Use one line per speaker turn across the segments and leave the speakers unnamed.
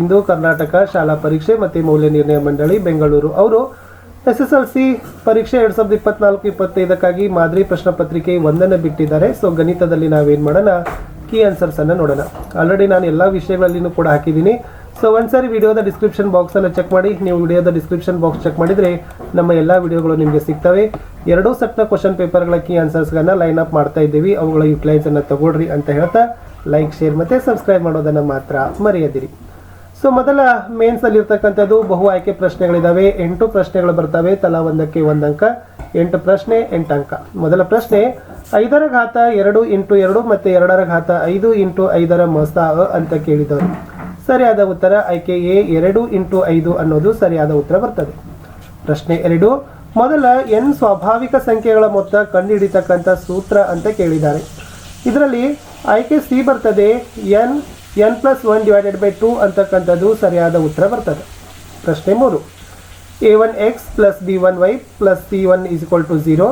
ಇಂದು ಕರ್ನಾಟಕ ಶಾಲಾ ಪರೀಕ್ಷೆ ಮತ್ತು ಮೌಲ್ಯ ನಿರ್ಣಯ ಮಂಡಳಿ, ಬೆಂಗಳೂರು. ಅವರು ಎಸ್ ಎಸ್ ಎಲ್ ಸಿ ಪರೀಕ್ಷೆ ಎರಡು ಸಾವಿರದ ಇಪ್ಪತ್ನಾಲ್ಕು, ಇಪ್ಪತ್ತೈದಕ್ಕಾಗಿ ಮಾದರಿ ಪ್ರಶ್ನೆ ಪತ್ರಿಕೆ ಒಂದನ್ನು ಬಿಟ್ಟಿದ್ದಾರೆ. ಸೊ ಗಣಿತದಲ್ಲಿ ನಾವೇನು ಮಾಡೋಣ? ಕೀ ಆನ್ಸರ್ಸನ್ನು ನೋಡೋಣ. ಆಲ್ರೆಡಿ ನಾನು ಎಲ್ಲ ವಿಷಯಗಳಲ್ಲಿನೂ ಕೂಡ ಹಾಕಿದ್ದೀನಿ. ಸೊ ಒಂದ್ಸರಿ ವಿಡಿಯೋದ ಡಿಸ್ಕ್ರಿಪ್ಷನ್ ಬಾಕ್ಸನ್ನು ಚೆಕ್ ಮಾಡಿ. ನೀವು ವಿಡಿಯೋದ ಡಿಸ್ಕ್ರಿಪ್ಷನ್ ಬಾಕ್ಸ್ ಚೆಕ್ ಮಾಡಿದರೆ ನಮ್ಮ ಎಲ್ಲ ವಿಡಿಯೋಗಳು ನಿಮಗೆ ಸಿಗ್ತವೆ. ಎರಡೂ ಸೆಟ್ನ ಕ್ವಶನ್ ಪೇಪರ್ಗಳ ಕೀ ಆನ್ಸರ್ಸ್ಗಳನ್ನ ಲೈನ್ ಅಪ್ ಮಾಡ್ತಾ ಇದ್ದೀವಿ. ಅವುಗಳ ಯೂಟಿಲೈಸನ್ನು ತಗೊಳ್ರಿ ಅಂತ ಹೇಳ್ತಾ ಲೈಕ್ ಶೇರ್ ಮತ್ತು ಸಬ್ಸ್ಕ್ರೈಬ್ ಮಾಡೋದನ್ನು ಮಾತ್ರ ಮರೆಯದಿರಿ. ಸೊ ಮೊದಲ ಮೇನ್ಸ್ ಅಲ್ಲಿ ಇರ್ತಕ್ಕಂಥದ್ದು ಬಹು ಆಯ್ಕೆ ಪ್ರಶ್ನೆಗಳಿದಾವೆ. ಎಂಟು ಪ್ರಶ್ನೆಗಳು ಬರ್ತವೆ. ತಲಾ ಒಂದಕ್ಕೆ ಒಂದು ಅಂಕ, ಎಂಟು ಪ್ರಶ್ನೆ, ಎಂಟು ಅಂಕ. ಮೊದಲ ಪ್ರಶ್ನೆ, ಐದರ ಘಾತ ಎರಡು ಇಂಟು ಎರಡು ಮತ್ತೆ ಎರಡರ ಘಾತ ಐದು ಇಂಟು ಐದರ ಮೊಸ ಅಂತ ಕೇಳಿದವರು. ಸರಿಯಾದ ಉತ್ತರ, ಆಯ್ಕೆ ಎ, ಎರಡು ಇಂಟು ಐದು ಅನ್ನೋದು ಸರಿಯಾದ ಉತ್ತರ ಬರ್ತದೆ. ಪ್ರಶ್ನೆ ಎರಡು, ಮೊದಲ ಎನ್ ಸ್ವಾಭಾವಿಕ ಸಂಖ್ಯೆಗಳ ಮೊತ್ತ ಕಂಡುಹಿಡಿತಕ್ಕಂಥ ಸೂತ್ರ ಅಂತ ಕೇಳಿದ್ದಾರೆ. ಇದರಲ್ಲಿ ಆಯ್ಕೆ ಸಿ ಬರ್ತದೆ N N plus one divided by two ಅಂತಕ್ಕಂಥದ್ದು ಸರಿಯಾದ ಉತ್ತರ ಬರ್ತದೆ. ಪ್ರಶ್ನೆ ಮೂರು. A one X plus B one Y plus C one is equal to zero.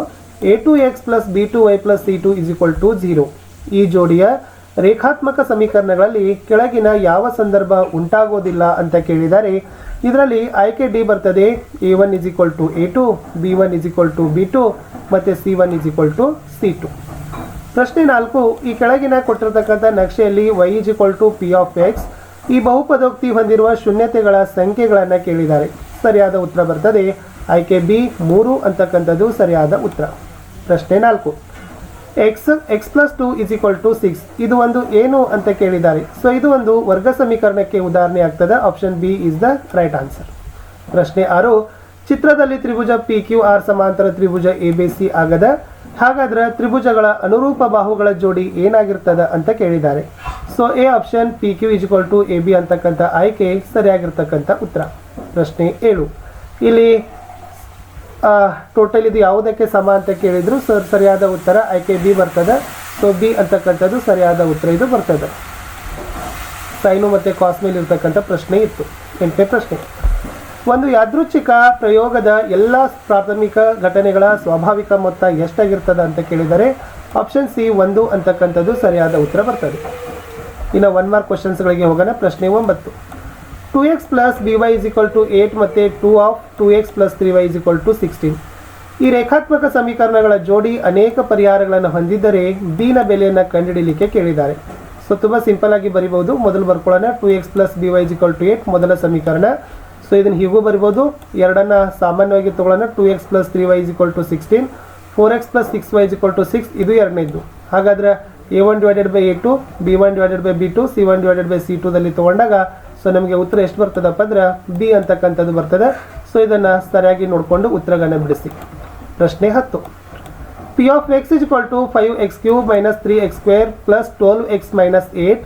A two X plus B two Y plus C two is equal to zero. ಈ ಜೋಡಿಯ ರೇಖಾತ್ಮಕ ಸಮೀಕರಣಗಳಲ್ಲಿ ಕೆಳಗಿನ ಯಾವ ಸಂದರ್ಭ ಉಂಟಾಗೋದಿಲ್ಲ ಅಂತ ಕೇಳಿದರೆ, ಇದರಲ್ಲಿ ಆಯ್ಕೆ ಡಿ ಬರ್ತದೆ. A one is equal to A two, B one is equal to B two, ಮತ್ತು C one is equal to C two. ಪ್ರಶ್ನೆ ನಾಲ್ಕು, ಈ ಕೆಳಗಿನ ಕೊಟ್ಟಿರತಕ್ಕಂಥ ನಕ್ಷೆಯಲ್ಲಿ Y is equal to P of X ಈ ಬಹುಪದೋಕ್ತಿ ಹೊಂದಿರುವ ಶೂನ್ಯತೆಗಳ ಸಂಖ್ಯೆಗಳನ್ನು ಕೇಳಿದ್ದಾರೆ. ಸರಿಯಾದ ಉತ್ತರ ಬರ್ತದೆ ಆಯ್ಕೆ ಬಿ, ಮೂರು ಅಂತಕ್ಕಂಥದ್ದು ಸರಿಯಾದ ಉತ್ತರ. ಪ್ರಶ್ನೆ ನಾಲ್ಕು X X plus two is equal to six ಇದು ಒಂದು ಏನು ಅಂತ ಕೇಳಿದ್ದಾರೆ. ಸೊ ಇದು ಒಂದು ವರ್ಗ ಸಮೀಕರಣಕ್ಕೆ ಉದಾಹರಣೆ ಆಗ್ತದೆ. Option B is the right answer ಪ್ರಶ್ನೆ ಆರು, ಚಿತ್ರದಲ್ಲಿ ತ್ರಿಭುಜ ಪಿ ಕ್ಯೂ ಆರ್ ಸಮಾಂತರ ತ್ರಿಭುಜ ಎ ಬಿ ಸಿ ಆಗದ ಹಾಗಾದ್ರೆ ತ್ರಿಭುಜಗಳ ಅನುರೂಪ ಬಾಹುಗಳ ಜೋಡಿ ಏನಾಗಿರ್ತದ ಅಂತ ಕೇಳಿದ್ದಾರೆ. So A option P Q equal to A B ಅಂತಕ್ಕಂಥ ಆಯ್ಕೆ ಸರಿಯಾಗಿರ್ತಕ್ಕಂಥ ಉತ್ತರ. ಪ್ರಶ್ನೆ ಏಳು. ಇಲ್ಲಿ ಟೋಟಲ್ ಇದು ಯಾವುದಕ್ಕೆ ಸಮ ಅಂತ ಕೇಳಿದ್ರು ಸರ್ ಸರಿಯಾದ ಉತ್ತರ ಆಯ್ಕೆ ಬಿ ಬರ್ತದೆ. ಸೊ ಬಿ ಅಂತಕ್ಕಂಥದ್ದು ಸರಿಯಾದ ಉತ್ತರ ಇದು ಬರ್ತದೆ. ಸೈನು ಮತ್ತು ಕಾಸ್ ಮೇಲೆ ಇರ್ತಕ್ಕಂಥ ಪ್ರಶ್ನೆ ಇತ್ತು. ಎಂಟನೇ ಪ್ರಶ್ನೆ. ಒಂದು ಯಾದೃಚ್ಛಿಕ ಪ್ರಯೋಗದ ಎಲ್ಲ ಪ್ರಾಥಮಿಕ ಘಟನೆಗಳ ಸ್ವಾಭಾವಿಕ ಮೊತ್ತ ಎಷ್ಟಾಗಿರ್ತದೆ ಅಂತ ಕೇಳಿದರೆ ಆಪ್ಷನ್ ಸಿ ಒಂದು ಅಂತಕ್ಕಂಥದ್ದು ಸರಿಯಾದ ಉತ್ತರ ಬರ್ತದೆ. ಇನ್ನು ಒನ್ ಮಾರ್ಕ್ ಕ್ವಶನ್ಸ್ಗಳಿಗೆ ಹೋಗೋಣ. ಪ್ರಶ್ನೆ ಒಂಬತ್ತು. Two X plus B Y is equal to eight ಮತ್ತು two of two X plus three Y is equal to sixteen ಈ ರೇಖಾತ್ಮಕ ಸಮೀಕರಣಗಳ ಜೋಡಿ ಅನೇಕ ಪರಿಹಾರಗಳನ್ನು ಹೊಂದಿದ್ದರೆ ಬಿನ ಬೆಲೆಯನ್ನು ಕಂಡುಹಿಡಿಯಲಿಕ್ಕೆ ಕೇಳಿದ್ದಾರೆ. ಸೊ ತುಂಬ ಸಿಂಪಲ್ ಆಗಿ ಬರಿಬಹುದು. ಮೊದಲು ಬರ್ಕೊಳ್ಳೋಣ. Two X plus B Y is equal to eight ಮೊದಲ ಸಮೀಕರಣ. ಸೊ ಇದನ್ನು ಹೀಗೂ ಬರ್ಬೋದು. ಎರಡನ್ನ ಸಾಮಾನ್ಯವಾಗಿ ತಗೊಳ್ಳೋಣ. Two X plus three Y is equal to sixteen four X plus six Y is equal to six ಇದು ಎರಡನೇದು ಹಾಗಾದ್ರೆ A one divided by A two B one divided by B two C one divided by C ಟೂದಲ್ಲಿ ತೊಗೊಂಡಾಗ so ನಮಗೆ ಉತ್ತರ ಎಷ್ಟು ಬರ್ತದಪ್ಪ ಅಂದ್ರೆ B ಅಂತಕ್ಕಂಥದ್ದು ಬರ್ತದೆ. ಸೊ ಇದನ್ನು ಸರಿಯಾಗಿ ನೋಡಿಕೊಂಡು ಉತ್ತರಗಳನ್ನು ಬಿಡಿಸಿ. ಪ್ರಶ್ನೆ ಹತ್ತು. P of X is equal to five X cube minus three X square plus twelve X minus eight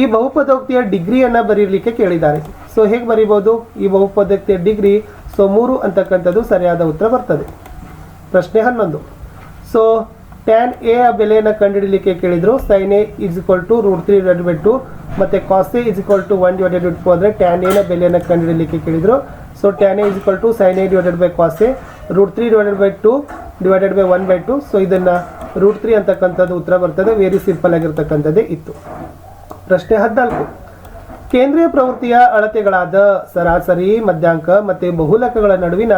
ಈ ಬಹುಪದೋಕ್ತಿಯ ಡಿಗ್ರಿಯನ್ನು ಬರೀಲಿಕ್ಕೆ ಕೇಳಿದ್ದಾರೆ. ಸೊ ಹೇಗೆ ಬರೀಬೋದು ಈ ಬಹುಪದೋಕ್ತಿಯ ಡಿಗ್ರಿ ಸೊ ಮೂರು ಅಂತಕ್ಕಂಥದ್ದು ಸರಿಯಾದ ಉತ್ತರ ಬರ್ತದೆ. ಪ್ರಶ್ನೆ ಹನ್ನೊಂದು. ಸೊ ಟ್ಯಾನ್ ಎ ಬೆಲೆಯನ್ನು ಕಂಡುಹಿಡಲಿಕ್ಕೆ ಕೇಳಿದ್ರು. Sin A is equal to root three divide by two ಮತ್ತು cos A is equal to one divided by two ಅಂದರೆ ಟ್ಯಾನ್ ಎನ ಬೆಲೆಯನ್ನು ಕಂಡುಹಿಡಲಿಕ್ಕೆ ಕೇಳಿದ್ರು. So tan A is equal to sin A divided by cos A root three divided by two divided by one by two so ಇದನ್ನು root three ಅಂತಕ್ಕಂಥದ್ದು ಉತ್ತರ ಬರ್ತದೆ. Very simple ಆಗಿರ್ತಕ್ಕಂಥದ್ದೇ ಇತ್ತು. ಪ್ರಶ್ನೆ ಹದಿನಾಲ್ಕು. ಕೇಂದ್ರೀಯ ಪ್ರವೃತ್ತಿಯ ಅಳತೆಗಳಾದ ಸರಾಸರಿ, ಮಧ್ಯಾಂಕ ಮತ್ತು ಬಹುಲಕಗಳ ನಡುವಿನ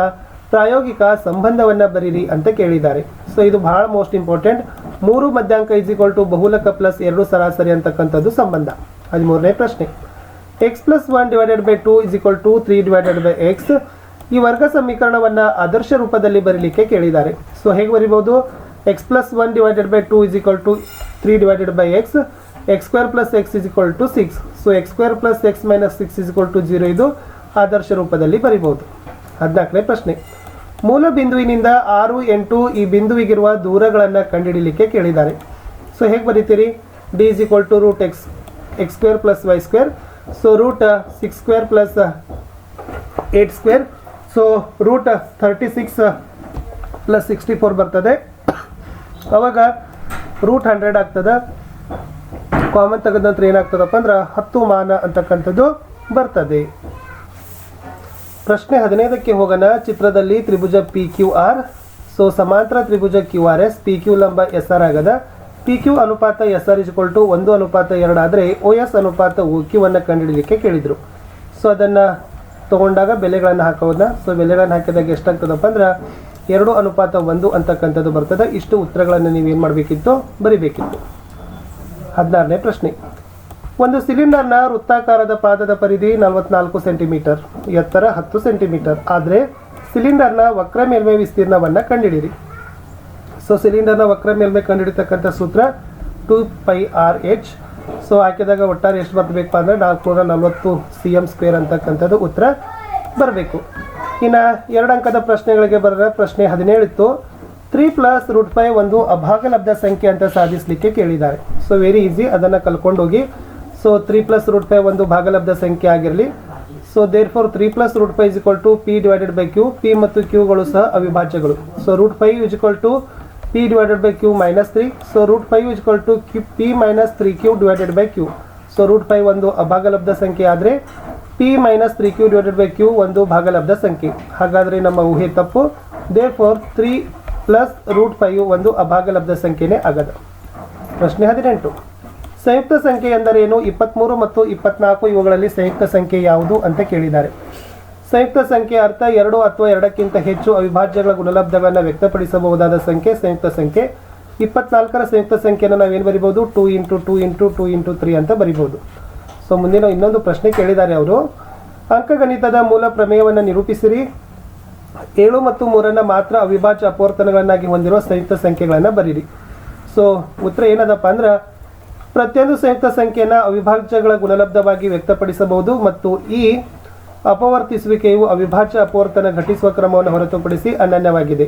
ಪ್ರಾಯೋಗಿಕ ಸಂಬಂಧವನ್ನ ಬರೀರಿ ಅಂತ ಕೇಳಿದ್ದಾರೆ. ಸೊ ಇದು ಬಹಳ ಮೋಸ್ಟ್ ಇಂಪಾರ್ಟೆಂಟ್ ಮೂರು ಮಧ್ಯಾಂಕ ಇಸ್ ಈಕ್ವಲ್ ಟು ಬಹುಲಕ ಪ್ಲಸ್ ಎರಡು ಸರಾಸರಿ ಅಂತಕ್ಕಂಥದ್ದು ಸಂಬಂಧ. ಹದಿಮೂರನೇ ಪ್ರಶ್ನೆ. X plus one divided by two is equal to three divided by x ಈ ವರ್ಗ ಸಮೀಕರಣವನ್ನ ಆದರ್ಶ ರೂಪದಲ್ಲಿ ಬರೀಲಿಕ್ಕೆ ಕೇಳಿದ್ದಾರೆ. ಸೊ ಹೇಗೆ ಬರಿಬಹುದು? X plus one divided by two is equal to three divided by x x square plus x is equal to six so x square plus x minus six is equal to zero ಇದು ಆದರ್ಶ ರೂಪದಲ್ಲಿ ಬರಿಬಹುದು. ಹದಿನಾಲ್ಕನೇ ಪ್ರಶ್ನೆ. ಮೂಲ ಬಿಂದುವಿನಿಂದ ಆರು ಎಂಟು ಈ ಬಿಂದುವಿಗಿರುವ ದೂರಗಳನ್ನು ಕಂಡುಹಿಡಲಿಕ್ಕೆ ಕೇಳಿದ್ದಾರೆ. ಸೊ ಹೇಗೆ ಬರೀತೀರಿ? D is equal to root x x square plus y square so root six square plus eight square so root thirty six plus sixty four ಬರ್ತದೆ. ಅವಾಗ ರೂಟ್ ಹಂಡ್ರೆಡ್ ಆಗ್ತದೆ. ಕಾಮನ್ ತೆಗೆದ ನಂತರ ಏನಾಗ್ತದಪ್ಪ ಅಂದ್ರೆ ಹತ್ತು ಮಾನ ಅಂತಕ್ಕಂಥದ್ದು ಬರ್ತದೆ. ಪ್ರಶ್ನೆ ಹದಿನೈದಕ್ಕೆ ಹೋಗೋಣ. ಚಿತ್ರದಲ್ಲಿ ತ್ರಿಭುಜ ಪಿ ಕ್ಯೂ ಆರ್ ಸೊ ಸಮಾಂತರ ತ್ರಿಭುಜ Q R S P Q ಲಂಬ ಎಸ್ ಆರ್ ಆಗದ. ಪಿ ಕ್ಯೂ ಅನುಪಾತ S R is equal to ಒಂದು ಅನುಪಾತ ಎರಡು ಆದರೆ ಓ ಎಸ್ ಅನುಪಾತ ಓ ಕ್ಯೂ ಅನ್ನು ಕಂಡುಹಿಡಿಯಲಿಕ್ಕೆ ಕೇಳಿದರು. ಸೊ ಅದನ್ನು ತೊಗೊಂಡಾಗ ಬೆಲೆಗಳನ್ನು ಹಾಕೋದನ್ನ. ಸೊ ಬೆಲೆಗಳನ್ನು ಹಾಕಿದಾಗ ಎಷ್ಟಾಗ್ತದಪ್ಪ ಅಂದ್ರೆ ಎರಡು ಅನುಪಾತ ಒಂದು ಅಂತಕ್ಕಂಥದ್ದು ಬರ್ತದೆ. ಇಷ್ಟು ಉತ್ತರಗಳನ್ನು ನೀವೇನು ಮಾಡಬೇಕಿತ್ತು ಬರಿಬೇಕಿತ್ತು. ಹದಿನಾರನೇ ಪ್ರಶ್ನೆ. ಒಂದು ಸಿಲಿಂಡರ್ನ ವೃತ್ತಾಕಾರದ ಪಾದದ ಪರಿಧಿ ನಲವತ್ನಾಲ್ಕು ಸೆಂಟಿಮೀಟರ್, ಎತ್ತರ ಹತ್ತು ಸೆಂಟಿಮೀಟರ್. ಆದರೆ ಸಿಲಿಂಡರ್ನ ವಕ್ರ ಮೇಲ್ಮೈ ವಿಸ್ತೀರ್ಣವನ್ನು ಕಂಡುಹಿಡಿಯಿರಿ ಸೊ ಸಿಲಿಂಡರ್ನ ವಕ್ರ ಮೇಲ್ಮೈ ಕಂಡುಹಿಡಿತಕ್ಕಂಥ ಸೂತ್ರ two pi r h so ಹಾಕಿದಾಗ ಒಟ್ಟಾರೆ ಎಷ್ಟು ಬರಬೇಕು ಅಂದರೆ ನಾಲ್ಕುನೂರ ನಲವತ್ತು ಸಿ ಎಂ ಸ್ಕ್ವೇರ್ ಅಂತಕ್ಕಂಥದ್ದು ಉತ್ತರ ಬರಬೇಕು. ಇನ್ನು ಎರಡು ಅಂಕದ ಪ್ರಶ್ನೆಗಳಿಗೆ ಬರೋ ಪ್ರಶ್ನೆ ಹದಿನೇಳು ಇತ್ತು ತ್ರೀ ಪ್ಲಸ್ ರೂಟ್ ಫೈ ಒಂದು ಅಭಾಗಲಬ್ಧ ಸಂಖ್ಯೆ ಅಂತ ಸಾಧಿಸಲಿಕ್ಕೆ ಕೇಳಿದ್ದಾರೆ. ಸೊ ವೆರಿ ಈಸಿ ಅದನ್ನು ಕಲ್ಕೊಂಡೋಗಿ so three plus root five ಒಂದು ಭಾಗಲಬ್ಧ ಸಂಖ್ಯೆ ಆಗಿರಲಿ. So therefore three plus root five is equal to p divided by q p ಮತ್ತು ಕ್ಯೂಗಳು ಸಹ ಅವಿಭಾಜ್ಯಗಳು. So root five is equal to p divided by q minus three so root five is equal to q p minus three q divided by q so root five ಒಂದು ಅಭಾಗಲಬ್ಧ ಸಂಖ್ಯೆ ಆದರೆ p minus three q divided by q ಒಂದು ಭಾಗಲಬ್ಧ ಸಂಖ್ಯೆ. ಹಾಗಾದರೆ ನಮ್ಮ ಊಹೆ ತಪ್ಪು. Therefore three plus root five ಒಂದು ಅಭಾಗಲಬ್ಧ ಸಂಖ್ಯೆನೇ ಆಗದ. ಪ್ರಶ್ನೆ ಹದಿನೆಂಟು. ಸಂಯುಕ್ತ ಸಂಖ್ಯೆ ಎಂದರೇನು? ಇಪ್ಪತ್ತ್ಮೂರು ಮತ್ತು ಇಪ್ಪತ್ನಾಲ್ಕು ಇವುಗಳಲ್ಲಿ ಸಂಯುಕ್ತ ಸಂಖ್ಯೆ ಯಾವುದು ಅಂತ ಕೇಳಿದ್ದಾರೆ. ಸಂಯುಕ್ತ ಸಂಖ್ಯೆ ಅರ್ಥ ಎರಡು ಅಥವಾ ಎರಡಕ್ಕಿಂತ ಹೆಚ್ಚು ಅವಿಭಾಜ್ಯಗಳ ಗುಣಲಬ್ಧಗಳನ್ನು ವ್ಯಕ್ತಪಡಿಸಬಹುದಾದ ಸಂಖ್ಯೆ ಸಂಯುಕ್ತ ಸಂಖ್ಯೆ. ಇಪ್ಪತ್ನಾಲ್ಕರ ಸಂಯುಕ್ತ ಸಂಖ್ಯೆಯನ್ನು ನಾವೇನು ಬರಿಬೋದು two into two into two into three ಅಂತ ಬರಿಬೋದು ಸೊ ಮುಂದಿನ ಇನ್ನೊಂದು ಪ್ರಶ್ನೆ ಕೇಳಿದ್ದಾರೆ ಅವರು. ಅಂಕಗಣಿತದ ಮೂಲ ಪ್ರಮೇಯವನ್ನು ನಿರೂಪಿಸಿರಿ. ಏಳು ಮತ್ತು ಮೂರನ್ನು ಮಾತ್ರ ಅವಿಭಾಜ್ಯ ಅಪವರ್ತನಗಳನ್ನಾಗಿ ಹೊಂದಿರುವ ಸಂಯುಕ್ತ ಸಂಖ್ಯೆಗಳನ್ನು ಬರೀರಿ. ಸೊ ಉತ್ತರ ಏನದಪ್ಪ ಅಂದ್ರೆ, ಪ್ರತಿಯೊಂದು ಸಂಯುಕ್ತ ಸಂಖ್ಯೆಯನ್ನು ಅವಿಭಾಜ್ಯಗಳ ಗುಣಲಬ್ಧವಾಗಿ ವ್ಯಕ್ತಪಡಿಸಬಹುದು ಮತ್ತು ಈ ಅಪವರ್ತಿಸುವಿಕೆಯು ಅವಿಭಾಜ್ಯ ಅಪವರ್ತನ ಘಟಿಸುವ ಕ್ರಮವನ್ನು ಹೊರತುಪಡಿಸಿ ಅನನ್ಯವಾಗಿದೆ.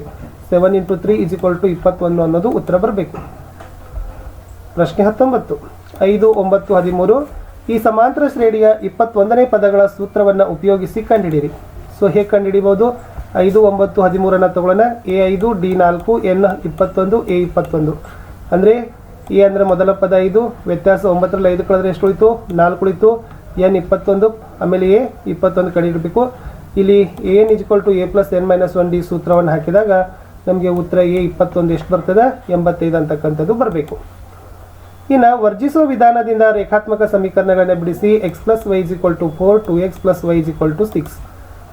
Seven into three is equal to ಇಪ್ಪತ್ತೊಂದು ಅನ್ನೋದು ಉತ್ತರ ಬರಬೇಕು. ಪ್ರಶ್ನೆ ಹತ್ತೊಂಬತ್ತು. ಐದು, ಒಂಬತ್ತು, ಹದಿಮೂರು, ಈ ಸಮಾಂತರ ಶ್ರೇಣಿಯ ಇಪ್ಪತ್ತೊಂದನೇ ಪದಗಳ ಸೂತ್ರವನ್ನು ಉಪಯೋಗಿಸಿ ಕಂಡುಹಿಡಿಯಿರಿ ಸೊ ಹೇಗೆ ಕಂಡುಹಿಡಿಬೋದು ಐದು ಒಂಬತ್ತು ಹದಿಮೂರನ್ನು ತಗೊಳ್ಳೋಣ. ಎ ಐದು, ಡಿ ನಾಲ್ಕು, ಎನ್ ಇಪ್ಪತ್ತೊಂದು, ಎ ಇಪ್ಪತ್ತೊಂದು. ಅಂದರೆ ಎ ಅಂದರೆ ಮೊದಲ ಪದ ಐದು, ವ್ಯತ್ಯಾಸ ಒಂಬತ್ತರಲ್ಲಿ ಐದು ಕಳೆದ್ರೆ ಎಷ್ಟು ಉಳಿತು ನಾಲ್ಕು ಉಳಿತು. ಎನ್ ಇಪ್ಪತ್ತೊಂದು, ಆಮೇಲೆ ಎ ಇಪ್ಪತ್ತೊಂದು ಕಡೆ ಇಡಬೇಕು ಇಲ್ಲಿ n is equal to a plus n minus one d ಸೂತ್ರವನ್ನು ಹಾಕಿದಾಗ ನಮಗೆ ಉತ್ತರ ಎ ಇಪ್ಪತ್ತೊಂದು ಎಷ್ಟು ಬರ್ತದೆ? ಎಂಬತ್ತೈದು ಅಂತಕ್ಕಂಥದ್ದು ಬರಬೇಕು. ಇನ್ನು ವರ್ಜಿಸುವ ವಿಧಾನದಿಂದ ರೇಖಾತ್ಮಕ ಸಮೀಕರಣಗಳನ್ನ ಬಿಡಿಸಿ x plus y is equal to four two x plus y is equal to six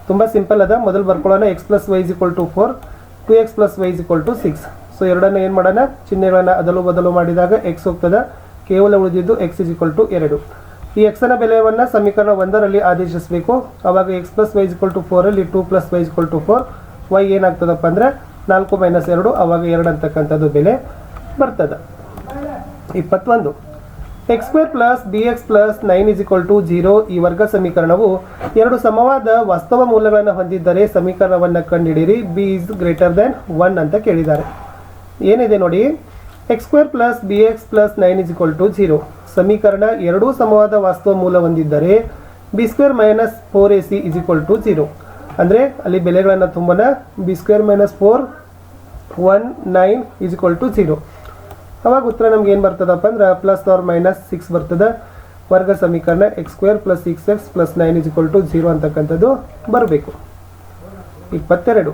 ತುಂಬ ಸಿಂಪಲ್ ಅದ. ಮೊದಲು ಬರ್ಕೊಳ್ಳೋಣ. X plus y equal to four two x plus y equal to six so ಎರಡನ್ನ ಏನು ಮಾಡೋಣ? ಚಿಹ್ನೆಗಳನ್ನು ಅದಲು ಬದಲು ಮಾಡಿದಾಗ ಎಕ್ಸ್ ಹೋಗ್ತದೆ. ಕೇವಲ ಉಳಿದಿದ್ದು ಎಕ್ಸ್ ಇಸ್ ಇಕ್ವಲ್ ಟು ಎರಡು. ಈ ಎಕ್ಸನ ಬೆಲೆಯನ್ನು ಸಮೀಕರಣ ಒಂದರಲ್ಲಿ ಆದೇಶಿಸಬೇಕು. ಅವಾಗ x plus y is equal to ಫೋರಲ್ಲಿ two plus y equal to four y ಏನಾಗ್ತದಪ್ಪ ಅಂದರೆ ನಾಲ್ಕು ಮೈನಸ್ ಎರಡು, ಅವಾಗ ಎರಡು ಅಂತಕ್ಕಂಥದ್ದು ಬೆಲೆ ಬರ್ತದೆ. ಇಪ್ಪತ್ತೊಂದು. X square plus b x plus nine is equal to zero ಈ ವರ್ಗ ಸಮೀಕರಣವು ಎರಡು ಸಮವಾದ ವಾಸ್ತವ ಮೂಲಗಳನ್ನು ಹೊಂದಿದ್ದರೆ ಸಮೀಕರಣವನ್ನು ಕಂಡುಹಿಡಿಯಿರಿ. B is greater than one ಅಂತ ಕೇಳಿದ್ದಾರೆ. ಏನಿದೆ ನೋಡಿ? X square plus b x plus nine is equal to zero ಸಮೀಕರಣ ಎರಡೂ ಸಮವಾದ ವಾಸ್ತವ ಮೂಲ ಹೊಂದಿದ್ದರೆ b square minus four a c is equal to zero ಅಂದರೆ ಅಲ್ಲಿ ಬೆಲೆಗಳನ್ನು ತುಂಬನ b square minus four one nine is equal to zero ಅವಾಗ ಉತ್ತರ ನಮ್ಗೆ ಏನು ಬರ್ತದಪ್ಪ ಅಂದ್ರೆ ಪ್ಲಸ್ ಆರ್ ಮೈನಸ್ ಸಿಕ್ಸ್ ಬರ್ತದೆ. ವರ್ಗ ಸಮೀಕರಣ x square plus six x plus nine is equal to zero ಅಂತಕ್ಕಂಥದ್ದು ಬರಬೇಕು. ಇಪ್ಪತ್ತೆರಡು.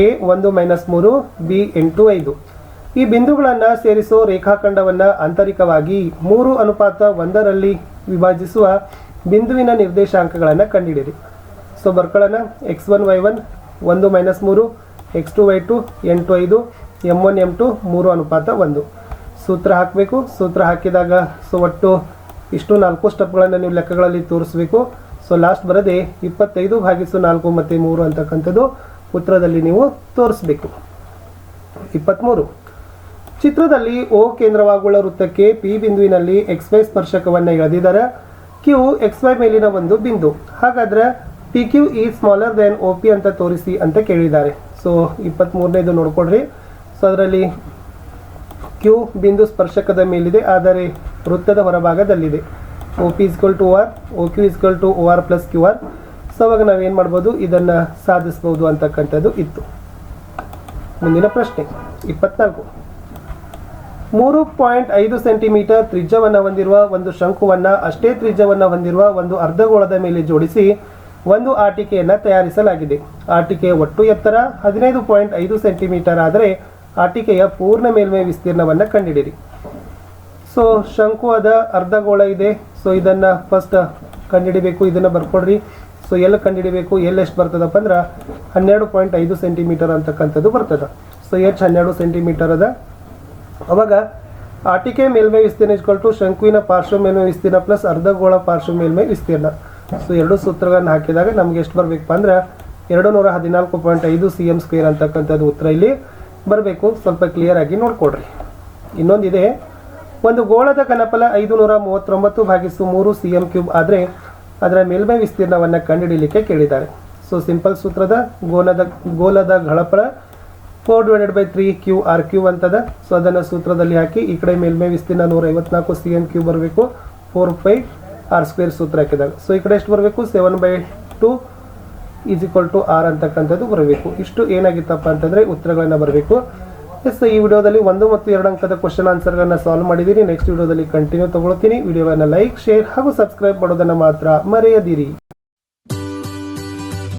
ಎ ಒಂದು ಮೈನಸ್ ಮೂರು ಬಿ ಎಂಟು ಐದು. ಈ ಬಿಂದುಗಳನ್ನು ಸೇರಿಸೋ ರೇಖಾಖಂಡವನ್ನು ಆಂತರಿಕವಾಗಿ ಮೂರು ಅನುಪಾತ ಒಂದರಲ್ಲಿ ವಿಭಜಿಸುವ ಬಿಂದುವಿನ ನಿರ್ದೇಶಾಂಕಗಳನ್ನು ಕಂಡುಹಿಡಿಯಿರಿ ಸೊ ಬರ್ಕೊಳ್ಳೋಣ ಎಕ್ಸ್ ಒನ್ ವೈ ಒನ್ ಒಂದು ಮೈನಸ್ ಮೂರು ಎಕ್ಸ್ ಟು ವೈ ಟು ಎಂಟು ಐದು ಎಂ ಒನ್, ಎಂ ಟು, ಮೂರು ಅನುಪಾತ ಒಂದು. ಸೂತ್ರ ಹಾಕಬೇಕು. ಸೂತ್ರ ಹಾಕಿದಾಗ ಸೊ ಒಟ್ಟು ಇಷ್ಟು ನಾಲ್ಕು ಸ್ಟೆಪ್ಗಳನ್ನು ನೀವು ಲೆಕ್ಕಗಳಲ್ಲಿ ತೋರಿಸ್ಬೇಕು. ಸೊ ಲಾಸ್ಟ್ ಬರದೆ ಇಪ್ಪತ್ತೈದು ಭಾಗಿಸು ನಾಲ್ಕು ಮತ್ತು ಮೂರು ಅಂತಕ್ಕಂಥದ್ದು ಉತ್ತರದಲ್ಲಿ ನೀವು ತೋರಿಸ್ಬೇಕು. ಇಪ್ಪತ್ತ್ಮೂರು ಚಿತ್ರದಲ್ಲಿ ಓ ಕೇಂದ್ರವಾಗುವ ವೃತ್ತಕ್ಕೆ ಪಿ ಬಿಂದುವಿನಲ್ಲಿ ಎಕ್ಸ್ ವೈ ಸ್ಪರ್ಶಕವನ್ನು ಎಳೆದಿದ್ದಾರೆ. ಕ್ಯೂ ಎಕ್ಸ್ ವೈ ಮೇಲಿನ ಒಂದು ಬಿಂದು. ಹಾಗಾದ್ರೆ P Q is smaller than O P ಅಂತ ತೋರಿಸಿ ಅಂತ ಕೇಳಿದ್ದಾರೆ. ಸೊ ಇಪ್ಪತ್ತ್ಮೂರನೇದು ನೋಡ್ಕೊಡ್ರಿ ಸೊ ಅದರಲ್ಲಿ ಕ್ಯೂ ಬಿಂದು ಸ್ಪರ್ಶಕದ ಮೇಲಿದೆ, ಆದರೆ ವೃತ್ತದ ಹೊರಭಾಗದಲ್ಲಿದೆ. O P is equal to R O Q is equal to O R plus Q R so ಅವಾಗ ನಾವೇನು ಮಾಡ್ಬೋದು? ಇದನ್ನು ಸಾಧಿಸ್ಬೋದು ಅಂತಕ್ಕಂಥದ್ದು ಇತ್ತು. ಮುಂದಿನ ಪ್ರಶ್ನೆ, ಇಪ್ಪತ್ನಾಲ್ಕು. ಮೂರು ಪಾಯಿಂಟ್ ಐದು ಸೆಂಟಿಮೀಟರ್ ತ್ರಿಜ್ಯವನ್ನು ಹೊಂದಿರುವ ಒಂದು ಶಂಕುವನ್ನು ಅಷ್ಟೇ ತ್ರಿಜ್ಯವನ್ನು ಹೊಂದಿರುವ ಒಂದು ಅರ್ಧಗೋಳದ ಮೇಲೆ ಜೋಡಿಸಿ ಒಂದು ಆಟಿಕೆಯನ್ನು ತಯಾರಿಸಲಾಗಿದೆ. ಆಟಿಕೆಯ ಒಟ್ಟು ಎತ್ತರ, ಹದಿನೈದು ಪಾಯಿಂಟ್ ಐದು ಸೆಂಟಿಮೀಟರ್ ಆದರೆ ಆಟಿಕೆಯ ಪೂರ್ಣ ಮೇಲ್ಮೈ ವಿಸ್ತೀರ್ಣವನ್ನು ಕಂಡುಹಿಡಿಯಿರಿ ಸೊ ಶಂಕು ಅದ ಅರ್ಧಗೋಳ ಇದೆ. ಸೊ ಇದನ್ನು ಫಸ್ಟ್ ಕಂಡುಹಿಡಿಬೇಕು ಇದನ್ನು ಬರ್ಕೊಡ್ರಿ. ಸೊ ಎಲ್ಲಿ ಕಂಡುಹಿಡಿಬೇಕು ಎಲ್ಲಿ ಎಷ್ಟು ಬರ್ತದಪ್ಪ ಅಂದ್ರೆ ಹನ್ನೆರಡು ಪಾಯಿಂಟ್ ಐದು ಸೆಂಟಿಮೀಟರ್ ಅಂತಕ್ಕಂಥದ್ದು ಬರ್ತದೆ. ಸೊ ಎಚ್ ಹನ್ನೆರಡು ಸೆಂಟಿಮೀಟರ್ ಅದ. ಅವಾಗ ಆಟಿಕೆ ಮೇಲ್ಮೈ ವಿಸ್ತೀರ್ಣ ಇಸ್ಕೊಲ್ ಟು ಶಂಕುವಿನ ಪಾರ್ಶ್ವ ಮೇಲ್ಮೈ ವಿಸ್ತೀರ್ಣ ಪ್ಲಸ್ ಅರ್ಧಗೋಳ ಪಾರ್ಶ್ವ ಮೇಲ್ಮೈ ವಿಸ್ತೀರ್ಣ. ಸೊ ಎರಡು ಸೂತ್ರಗಳನ್ನು ಹಾಕಿದಾಗ ನಮ್ಗೆ ಎಷ್ಟು ಬರಬೇಕಪ್ಪ ಅಂದ್ರೆ ಎರಡು ನೂರ ಹದಿನಾಲ್ಕು ಪಾಯಿಂಟ್ ಐದು ಸಿ ಎಂ ಸ್ಕ್ವೇರ್ ಅಂತಕ್ಕಂಥದ್ದು ಉತ್ತರ ಇಲ್ಲಿ. ಬರಬೇಕು. ಸ್ವಲ್ಪ ಕ್ಲಿಯರ್ ಆಗಿ ನೋಡ್ಕೊಡ್ರಿ. ಇನ್ನೊಂದಿದೆ, ಒಂದು ಗೋಳದ ಘನಫಲ ಐದು ನೂರ ಮೂವತ್ತೊಂಬತ್ತು ಭಾಗಿಸು ಮೂರು ಸಿ ಎಂ ಕ್ಯೂಬ್ ಆದರೆ ಅದರ ಮೇಲ್ಮೈ ವಿಸ್ತೀರ್ಣವನ್ನು ಕಂಡುಹಿಡಿಯಲಿಕ್ಕೆ ಕೇಳಿದ್ದಾರೆ. ಸೊ ಸಿಂಪಲ್ ಸೂತ್ರದ ಗೋಲದ ಗೋಲದ ಘಳಪಳ four divided by three q r q ಅಂತದ. ಸೊ ಅದನ್ನು ಸೂತ್ರದಲ್ಲಿ ಹಾಕಿ ಈ ಕಡೆ ಮೇಲ್ಮೈ ವಿಸ್ತೀರ್ಣ ನೂರ ಐವತ್ನಾಲ್ಕು ಸಿ ಎಂ ಕ್ಯೂ ಬರಬೇಕು. ಫೋರ್ ಫೈ ಆರ್ ಸ್ಕ್ವೇರ್ ಸೂತ್ರ ಹಾಕಿದಾಗ. ಸೊ ಈ ಕಡೆ ಎಷ್ಟು ಬರಬೇಕು? Seven by two is equal to r ಅಂತಕ್ಕಂಥದ್ದು ಬರಬೇಕು. ಇಷ್ಟು ಏನಾಗಿತ್ತಪ್ಪ ಅಂತಂದರೆ ಉತ್ತರಗಳನ್ನು ಬರಬೇಕು. ಎಸ್ ಈ ವಿಡಿಯೋದಲ್ಲಿ ಒಂದು ಮತ್ತು ಎರಡು ಅಂಕದ ಕ್ವಶನ್ ಆನ್ಸರ್ಗಳನ್ನ ಸಾಲ್ವ್ ಮಾಡಿದ್ದೀನಿ ನೆಕ್ಸ್ಟ್ ವಿಡಿಯೋದಲ್ಲಿ ಕಂಟಿನ್ಯೂ ತಗೊಳ್ತೀನಿ. ವಿಡಿಯೋವನ್ನು ಲೈಕ್ ಶೇರ್ ಹಾಗೂ ಸಬ್ಸ್ಕ್ರೈಬ್ ಮಾಡೋದನ್ನು ಮಾತ್ರ ಮರೆಯದಿರಿ.